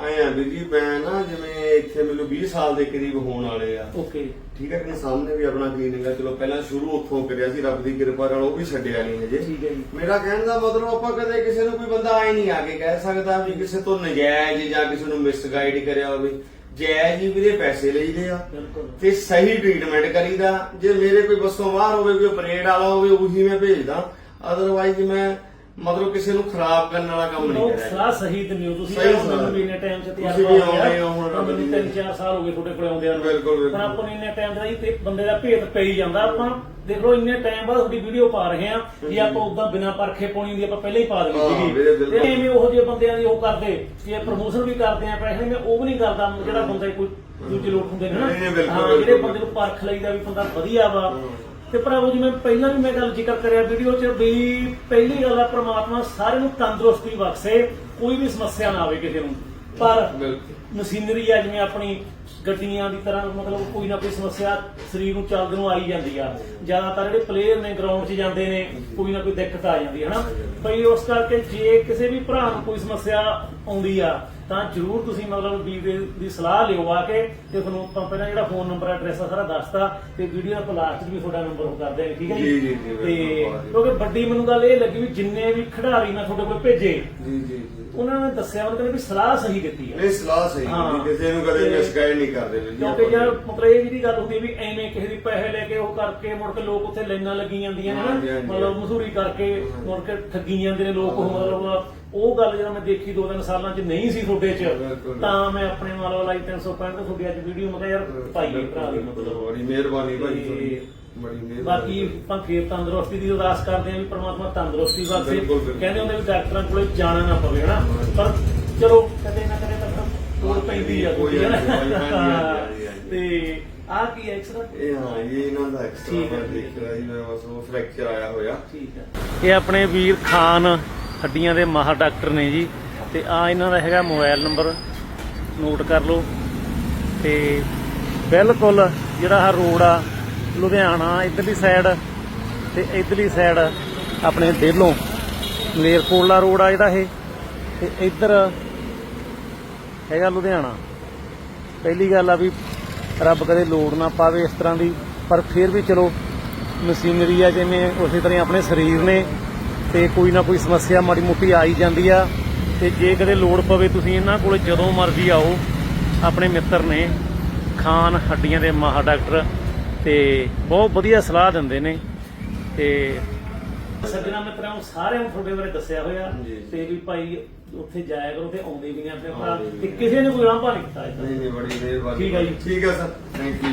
ਆਇਆ ਵੀਰ ਜੀ ਮੈਂ ਨਾ ਜਿਵੇਂ ਇੱਥੇ ਮੈਨੂੰ 20 ਸਾਲ ਦੇ ਕਰੀਬ ਹੋਣ ਵਾਲੇ ਆ। ਓਕੇ। ਠੀਕ ਹੈ ਕਿ ਸਾਹਮਣੇ ਵੀ ਆਪਣਾ ਕਲੀਨਿਕ ਆ। ਚਲੋ ਪਹਿਲਾਂ ਸ਼ੁਰੂ ਉੱਥੋਂ ਕਰਿਆ ਸੀ ਰੱਬ ਦੀ ਕਿਰਪਾ ਨਾਲ ਉਹ ਵੀ ਛੱਡਿਆ ਨਹੀਂ ਹਜੇ। ਠੀਕ ਹੈ ਜੀ। ਮੇਰਾ ਕਹਿਣ ਦਾ ਮਤਲਬ ਆਪਾਂ ਕਦੇ ਕਿਸੇ ਨੂੰ ਕੋਈ ਬੰਦਾ ਆਏ ਨਹੀਂ ਆ ਕੇ ਕਹਿ ਸਕਦਾ ਵੀ ਕਿਸੇ ਤੋਂ ਨਜਾਇਜ਼ ਜਾਂ ਕਿਸੇ ਨੂੰ ਮਿਸਗਾਈਡ ਕਰਿਆ ਹੋਵੇ। ਜਾਇਜ਼ ਹੀ ਵੀਰੇ ਪੈਸੇ ਲਈਦੇ ਆ। ਬਿਲਕੁਲ। ਤੇ ਸਹੀ ਟ੍ਰੀਟਮੈਂਟ ਕਰੀਦਾ। ਜੇ ਮੇਰੇ ਕੋਈ ਬੱਸੋਂ ਬਾਹਰ ਹੋਵੇ ਕੋਈ ਆਪਰੇਟ ਵਾਲਾ ਹੋਵੇ ਉਹੀ ਮੈਂ ਭੇਜਦਾ। ਅਦਰਵਾਈਜ਼ ਮੈਂ ਮਤਲਬ ਕਿਸੇ ਨੂੰ ਖਰਾਬ ਕਰਨ ਵਾਲਾ ਕੰਮ ਨਹੀਂ ਲੋਕ ਕਰਿਆ ਸਲਾਹ ਸਹੀ ਦਿੰਦੇ ਹੋ ਤੁਸੀਂ ਸਹੀ ਸਲਾਹ। ਮੈਨੂੰ ਵੀ ਇੰਨੇ ਟਾਈਮ ਚ ਤਿਆਰ ਤੁਸੀਂ ਵੀ ਆਉਂਦੇ ਹੋ ਹੁਣ ਹੁਣ ਮੈਨੂੰ ਤਿੰਨ ਚਾਰ ਸਾਲ ਹੋ ਗਏ ਤੁਹਾਡੇ ਕੋਲੇ ਆਉਂਦੇ ਆ। ਬਿਲਕੁਲ, ਬਿਲਕੁਲ। ਆਪਾਂ ਨੂੰ ਇੰਨੇ ਟਾਈਮ ਦਾ ਹੀ ਤੇ ਬੰਦੇ ਦਾ ਭੇਤ ਪਈ ਜਾਂਦਾ। ਆਪਾਂ ਦੇਖ ਲਓ ਇੰਨੇ ਟਾਈਮ ਬਾਅਦ ਤੁਹਾਡੀ ਵੀਡੀਓ ਪਾ ਰਹੇ ਆ ਜੇ ਆਪਾਂ ਉਦਾਂ ਬਿਨਾਂ ਪਰਖੇ ਪਾਉਣੀ ਦੀ ਆਪਾਂ ਪਹਿਲਾਂ ਹੀ ਪਾ ਹਾਂ, ਦੇਣੀ ਵੀਰੇ, ਸੀਗੀ। ਬਿਲਕੁਲ। ਤੇ ਐਵੇਂ ਉਹੋ ਜਿਹੇ ਬੰਦਿਆਂ ਦੀ ਉਹ ਕਰਦੇ ਜੇ ਪ੍ਰਮੋਸ਼ਨ ਵੀ ਕਰਦੇ ਆ ਪੈਸੇ ਮੈਂ ਉਹ ਵੀ ਨਹੀਂ ਕਰਦਾ ਜਿਹੜਾ ਬੰਦਾ ਕੋਈ ਦੂਜੇ ਲੋਕ ਹੁੰਦੇ ਨੇ ਨਾ। ਨਹੀਂ, ਨਹੀਂ, ਬਿਲਕੁਲ, ਹਾਂ, ਜਿਹੜੇ ਬਿਲਕੁਲ। ਬੰਦੇ ਨੂੰ ਪਰਖ ਲਈਦਾ ਵੀ ਬੰਦਾ ਵਧੀਆ ਵਾ। ਤੇ ਭਰਾਵੋ ਜਿਵੇਂ ਪਹਿਲਾਂ ਵੀ ਮੈਂ ਗੱਲ ਜ਼ਿਕਰ ਕਰਿਆ ਵੀਡੀਓ 'ਚ ਵੀ ਪਹਿਲੀ ਗੱਲ ਆ ਪ੍ਰਮਾਤਮਾ ਸਾਰਿਆਂ ਨੂੰ ਤੰਦਰੁਸਤੀ ਬਖਸ਼ੇ ਕੋਈ ਵੀ ਸਮੱਸਿਆ ਨਾ ਆਵੇ ਕਿਸੇ ਨੂੰ। ਪਰ ਮਸ਼ੀਨਰੀ ਆ ਜਿਵੇਂ ਆਪਣੀ ਗੱਡੀਆਂ ਦੀ ਤਰ੍ਹਾਂ ਮਤਲਬ ਕੋਈ ਨਾ ਕੋਈ ਸਮੱਸਿਆ ਸਰੀਰ ਨੂੰ ਚੱਲਦੇ ਨੂੰ ਆਈ ਜਾਂਦੀ ਆ। ਜ਼ਿਆਦਾਤਰ ਜਿਹੜੇ ਪਲੇਅਰ ਨੇ ਗਰਾਊਂਡ 'ਚ ਜਾਂਦੇ ਨੇ ਕੋਈ ਨਾ ਕੋਈ ਦਿੱਕਤ ਆ ਜਾਂਦੀ ਹੈ ਹਨਾ? ਭਈ ਉਸ ਕਰਕੇ ਜੇ ਕਿਸੇ ਵੀ ਭਰਾ ਨੂੰ ਕੋਈ ਸਮੱਸਿਆ ਆਉਂਦੀ ਆ ਤਾਂ ਜਰੂਰ ਤੁਸੀਂ ਮਤਲਬ ਵੀਰ ਦੇ- ਦੀ ਸਲਾਹ ਲਿਓ ਆ ਕੇ ਤੇ ਤੁਹਾਨੂੰ ਆਪਾਂ ਪਹਿਲਾਂ ਜਿਹੜਾ ਫੋਨ ਨੰਬਰ ਐਡਰੈਸ ਆ ਸਾਰਾ ਦੱਸਤਾ ਤੇ ਵੀਡੀਓ ਦਾ ਲਾਸਟ ਵੀ ਤੁਹਾਡਾ ਨੰਬਰ ਉਹ ਕਰਦੇ ਆ ਠੀਕ ਹੈ ਜੀ, ਜੀ, ਜੀ, ਤੇ। ਕਿਉਂਕਿ ਵੱਡੀ ਮੈਨੂੰ ਗੱਲ ਇਹ ਲੱਗੀ ਵੀ ਜਿੰਨੇ ਵੀ ਖਿਡਾਰੀ ਮੈਂ ਤੁਹਾਡੇ ਕੋਲ ਭੇਜੇ ਜੀ ਜੀ ਜੀ ਉਹਨਾਂ ਨੇ ਦੱਸਿਆ ਉਹਨਾਂ ਕਹਿੰਦੇ ਵੀ ਸਲਾਹ ਸਹੀ ਦਿੱਤੀ ਆ ਨਹੀਂ ਸਲਾਹ ਸਹੀ ਹਾਂ। ਨਹੀਂ ਕਿਸੇ ਨੂੰ ਕਦੇ ਮਿਸਗਾਈਡ ਨਹੀਂ ਕਰਦੇ ਜੀ ਕਿਉਂਕਿ। ਯਾਰ ਮਤਲਬ ਇਹ ਜਿਹੜੀ ਗੱਲ ਹੁੰਦੀ ਹੈ ਵੀ ਐਵੇਂ ਕਿਸੇ ਦੀ ਪੈਸੇ ਲੈ ਕੇ ਉਹ ਕਰਕੇ ਮੁੜ ਕੇ ਲੋਕ ਉੱਥੇ ਲਾਈਨਾਂ ਲੱਗੀ ਜਾਂਦੀਆਂ ਨੇ। ਮਤਲਬ ਮਸੂਰੀ ਕਰਕੇ ਮੁੜ ਕੇ ਠੱਗੀ ਜਾਂਦੇ ਨੇ ਲੋਕ ਉਹ ਮਤਲਬ ਉਹ ਗੱਲ ਜਦੋਂ ਮੈਂ ਦੇਖੀ ਦੋ ਤਿੰਨ ਸਾਲਾਂ 'ਚ ਨਹੀਂ ਸੀ ਤੁਹਾਡੇ 'ਚ। ਤਾਂ ਮੈਂ ਆਪਣੇ ਮਤਲਬ ਲਾਈ 365 ਤੇ ਤੁਹਾਡੀ ਅੱਜ ਵੀਡੀਓ ਮੈਂ ਕਿਹਾ ਯਾਰ ਪਾਈਏ ਭਰਾ ਦੀ ਮਤਲਬ ਬੜੀ ਮਿਹਰਬਾਨੀ ਭਾਈ ਤੁਹਾਡੀ ਬਾਕੀ ਫੇਰ ਤੰਦਰੁਸਤੀ ਦੀ ਅਰਦਾਸ ਕਰਦੇ ਆਂ ਵੀ ਪ੍ਰਮਾਤਮਾ ਤੰਦਰੁਸਤੀ ਬਿਲਕੁਲ। ਕਹਿੰਦੇ ਹੁੰਦੇ ਵੀ ਡਾਕਟਰਾਂ ਕੋਲੇ ਜਾਣਾ ਨਾ ਪਵੇ ਹਨਾ? ਪਰ ਚਲੋ ਕਦੇ ਨਾ ਕਦੇ ਤਾਂ ਲੋੜ ਪੈਂਦੀ ਆ ਕੋਈ। ਤੇ ਆ ਕੀ ਐਕਸਰਾ ਇਹ ਹਾਂ ਇਹ ਇਹਨਾਂ ਦਾ ਐਕਸਟਰਾ ਮੈਂ ਦੇਖ ਰਿਹਾ ਮੈਂ ਬਸ ਉਹ ਫ੍ਰੈਕਚਰ ਆਇਆ ਹੋਇਆ। ਠੀਕ ਹੈ। ਇਹ ਆਪਣੇ ਵੀਰ ਖਾਨ ਹੱਡੀਆਂ ਦੇ ਮਾਹਰ ਡਾਕਟਰ ਨੇ ਜੀ। ਤੇ ਆ ਇਹਨਾਂ ਦਾ ਹੈਗਾ ਮੋਬਾਈਲ ਨੰਬਰ। ਨੋਟ ਕਰ ਲਓ। ਤੇ ਬਿਲਕੁਲ ਜਿਹੜਾ ਆ ਰੋਡ ਆ, ਲੁਧਿਆਣਾ, ਇਧਰਲੀ ਸਾਈਡ ਤੇ ਇਧਰਲੀ ਸਾਈਡ ਆਪਣੇ ਡੇਲੋਂ ਮਲੇਰਕੋਟਲਾ ਰੋਡ ਆ ਜਿਹੜਾ ਇਹ। ਤੇ ਇੱਧਰ ਹੈਗਾ ਲੁਧਿਆਣਾ। ਪਹਿਲੀ ਗੱਲ ਆ ਵੀ ਰੱਬ ਕਦੇ ਲੋੜ ਨਾ ਪਾਵੇ ਇਸ ਤਰ੍ਹਾਂ ਦੀ, ਪਰ ਫਿਰ ਵੀ ਚਲੋ ਮਸ਼ੀਨਰੀ ਆ ਜਿਵੇਂ ਉਸੇ ਤਰ੍ਹਾਂ ਆਪਣੇ ਸਰੀਰ ਨੇ। ਤੇ ਕੋਈ ਨਾ ਕੋਈ ਸਮੱਸਿਆ ਮਾੜੀ ਮੋਟੀ ਆ ਹੀ ਜਾਂਦੀ ਆ ਤੇ ਜੇ ਕਦੇ ਲੋੜ ਪਵੇ ਤੁਸੀਂ ਇਹਨਾਂ ਕੋਲ ਜਦੋਂ ਮਰਜ਼ੀ ਆਓ ਆਪਣੇ ਮਿੱਤਰ ਨੇ ਖਾਨ ਹੱਡੀਆਂ ਦੇ ਮਾਹਰ ਡਾਕਟਰ ਤੇ ਬਹੁਤ ਵਧੀਆ ਸਲਾਹ ਦਿੰਦੇ ਨੇ ਤੇ ਸੱਜਣਾ ਮਿੱਤਰਾਂ ਨੂੰ ਸਾਰਿਆਂ ਨੂੰ ਤੁਹਾਡੇ ਬਾਰੇ ਦੱਸਿਆ ਹੋਇਆ। ਤੇ ਵੀ ਭਾਈ ਉੱਥੇ ਜਾਇਆ ਕਰੋ ਤੇ ਆਉਂਦੇ ਵੀ ਨੇ ਆਪਣੇ ਭਰਾ ਤੇ। ਕਿਸੇ ਨੇ ਕੋਈ ਰਾਮਪਾ ਨਹੀਂ ਕੀਤਾ। ਨਹੀਂ ਨਹੀਂ ਬੜੀ ਮਿਹਰਬਾਨੀ ਠੀਕ ਹੈ ਜੀ। ਠੀਕ ਹੈ ਸਰ ਥੈਂਕ ਯੂ